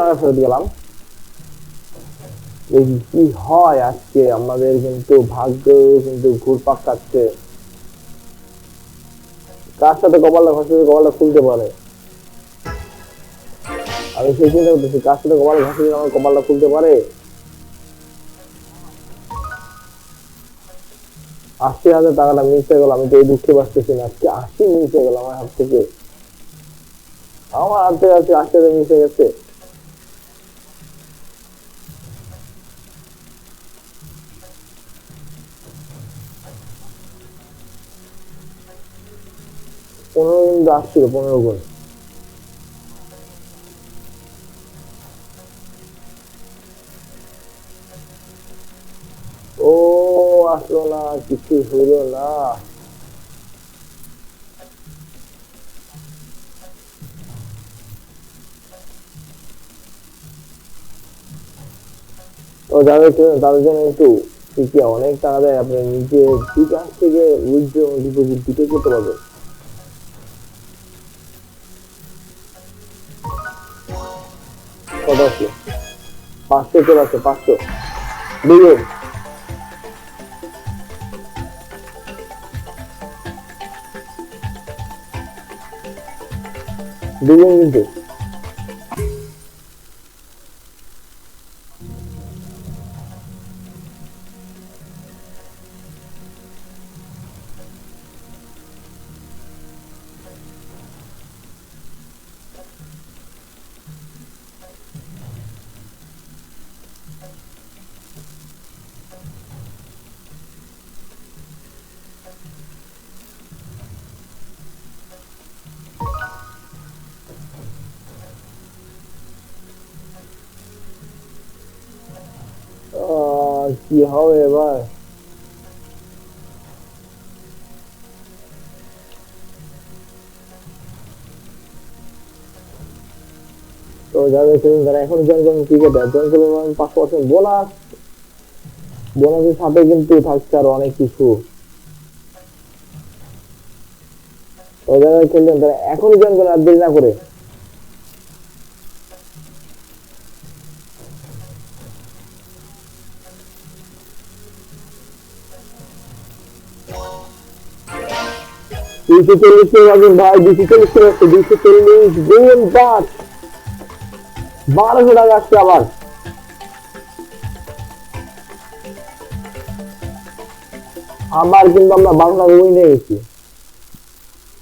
টাকা ফেরত গেলাম দেখি কি হয় আজকে? আমাদের কিন্তু ভাগ্য কিন্তু ঘুরপাক কাটছে কার সাথে কপালটা ঘষে কপালটা খুলতে পারে? আমি সেই চিন্তা করতেছি, কার সাথে কপাল ঘষে আমার কপালটা খুলতে পারে? আশি হাজার টাকাটা মিশে গেল, আমি তো এই দুঃখে বাঁচতেছি না। আজকে আশি মিশে গেল আমার হাত থেকে। আমার হাত থেকে আজকে আশি হাজার মিশে গেছে। পনেরো কিন্তু আসছিল পনেরো গুণ ও, আসলো না, কিছু হইল না। ও, যাদের তাদের জন্য একটু অনেক টাকা দেয়, আপনি নিজে বিকাশ থেকে উইথড্র ডিপোজিট দুটো করতে পারবেন। কত আছে? পাঁচশো চলে আসছে পাঁচশো দুজন দুজন কিন্তু। কি হবে এবার তো যাদের খেলুন তারা এখন জয়েন করুন ক্রিকেটে জয়েন করুন পাঁচ পার্সেন্ট বোনাস বোনাসের সাথে কিন্তু থাকছে আরও অনেক কিছু তো যারা খেলবেন তারা এখনই জয়েন করেন আর দেরি না করে দুইশো চল্লিশ টাকা ভাই দুইশো চল্লিশ আসছে দুইশো চল্লিশ গুণ পাঁচ বারোশো টাকা আসছে আবার আবার কিন্তু আমরা বাংলা বই নিয়ে গেছি